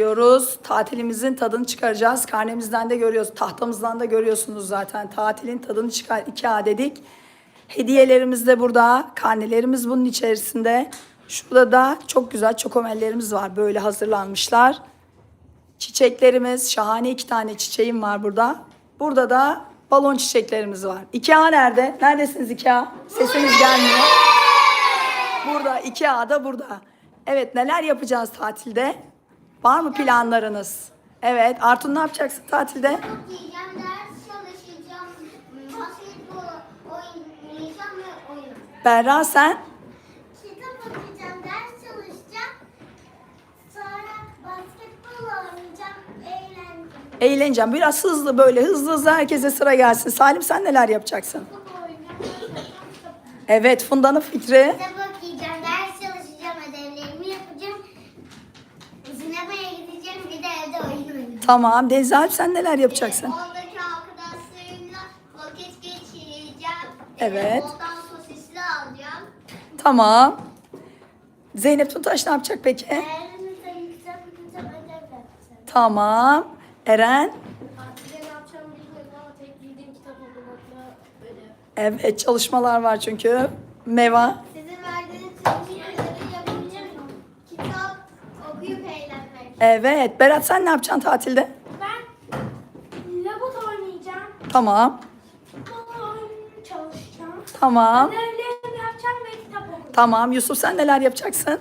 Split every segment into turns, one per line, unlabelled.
diyoruz. Tatilimizin tadını çıkaracağız. Karnemizden de görüyoruz. Tahtamızdan da görüyorsunuz zaten. Tatilin tadını çıkar 2A dedik. Hediyelerimiz de burada. Karnelerimiz bunun içerisinde. Şurada da çok güzel çokomellerimiz var. Böyle hazırlanmışlar. Çiçeklerimiz, şahane iki tane çiçeğim var burada. Burada da balon çiçeklerimiz var. 2A nerede? Neredesiniz 2A? Sesiniz gelmiyor. Burada 2A da burada. Evet neler yapacağız tatilde? Var mı planlarınız? Evet Artun ne yapacaksın tatilde?
Giyeceğim, ders çalışacağım, basketbol oynayacağım ve oyun.
Berra sen?
Kitap okuyacağım, ders çalışacağım. Sonra basketbol oynayacağım, eğleneceğim.
Eğleneceğim. Biraz hızlı böyle hızlı hızlı herkese sıra gelsin. Salim sen neler yapacaksın?
Futbol oynayacağım, kitap
Evet Funda'nın fikri.
okuyacağım, ders çalışacağım, ödevlerimi yapacağım. Sinemaya gideceğim, bir de evde oyun oynayacağım.
Tamam Deniz Alp sen neler yapacaksın?
Oradaki arkadaşlarımla vakit geçireceğim.
Evet.
Oradan sosisli alacağım.
Tamam. Zeynep Tuntaş ne yapacak peki?
Ödev yapacağım.
Tamam. Eren?
Tatilde ne yapacağımı bilmiyorum ama tek bildiğim kitap okumakla öyle.
Evet çalışmalar var çünkü. Meva. Evet. Berat sen ne yapacaksın tatilde?
Ben labot oynayacağım.
Tamam.
Futbol çalışacağım.
Tamam.
Ödevlerimi yapacağım ve kitap okuyacağım.
Tamam. Yusuf sen neler yapacaksın?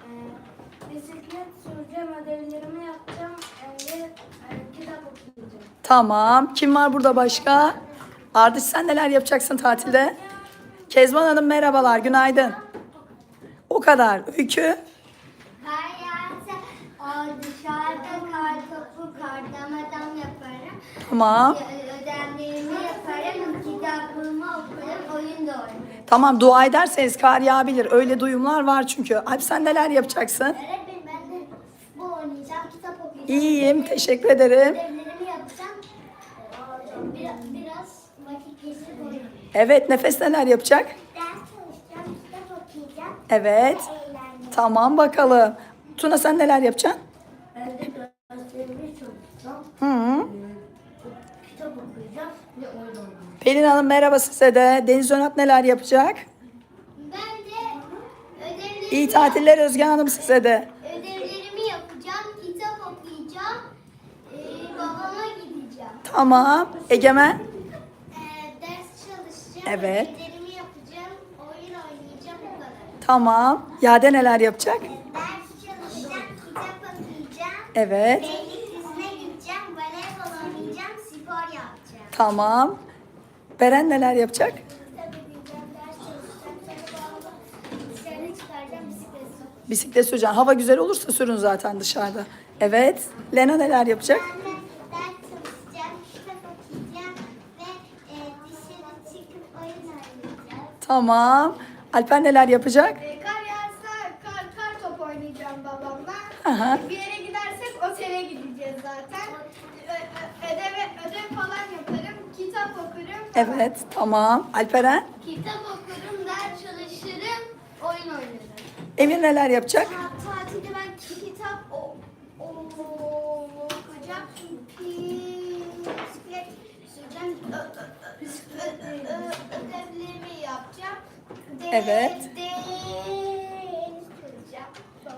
Ee, bisiklet süreceğim, ödevlerimi yapacağım ve e, kitap okuyacağım.
Tamam. Kim var burada başka? Ardış sen neler yapacaksın tatilde? Kezban Hanım merhabalar. Günaydın. O kadar. Öykü.
Dışarıda kar topu, kardan adam yaparım.
Tamam.
Ö- Ödevlerimi yaparım, kitabımı okurum, oyun da oynarım.
Tamam dua ederseniz kar yağabilir. Öyle duyumlar var çünkü. Alp sen neler yapacaksın?
Öğretmenim ben de futbol oynayacağım, kitap okuyacağım.
İyiyim. Teşekkür ederim.
Ödevlerimi yapacağım. Biraz, biraz vakit geçirip oynayacağım.
Evet Nefes neler yapacak?
Ders çalışacağım, kitap okuyacağım.
Evet. Tamam bakalım. Tuna sen neler yapacaksın?
Çalışacağım,
Hı
kitap okuyacağım ve oyun oynayacağım.
Pelin Hanım merhaba size de. Deniz Önat neler yapacak?
Ben de ödevlerimi,
İyi tatiller Özgen Hanım size de.
ödevlerimi yapacağım, kitap okuyacağım, ee, babama gideceğim.
Tamam. Egemen?
Ee, ders çalışacağım,
Evet.
ödevlerimi yapacağım, oyun oynayacağım bu kadar.
Tamam. Yade neler yapacak?
Ders çalışacağım, kitap okuyacağım,
Evet.
Beylikdüzü'ne gideceğim, voleybol oynayacağım, spor yapacağım.
Tamam. Beren neler yapacak?
Bisiklet süreceğim.
Hava güzel olursa sürün zaten dışarıda. Evet. Lena neler yapacak?
Ben de ders çalışacağım, kitap okuyacağım ve dışarı çıkıp oyun oynayacağım.
Tamam. Alper neler yapacak?
E, Kar yağarsa kar, kar top oynayacağım babamla.
Aha.
Bir yere gidersek otele gideceğiz zaten. Ö- ö- Ödev, ödev falan yaparım, kitap okurum.
Evet. Tamam. Alperen?
Kitap okurum, ders çalışırım, oyun oynarım.
Emir neler yapacak?
Ta- Tatilde ben kitap o- o- okuyacağım, bisiklet süreceğim, ö- ö- ö- ö- ö- ödevlerimi yapacağım. De-
Evet.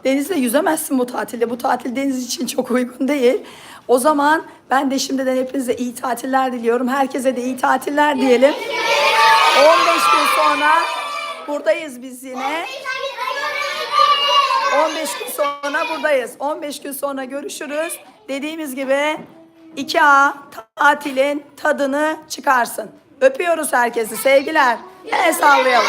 Denizde yüzemezsin bu tatilde. Bu tatil deniz için çok uygun değil. O zaman ben de şimdiden hepinize iyi tatiller diliyorum. Herkese de iyi tatiller diyelim. 15 gün sonra buradayız biz yine. 15 gün sonra buradayız. 15 gün sonra görüşürüz. Dediğimiz gibi 2A tatilin tadını çıkarsın. Öpüyoruz herkesi. Sevgiler. El sallayalım.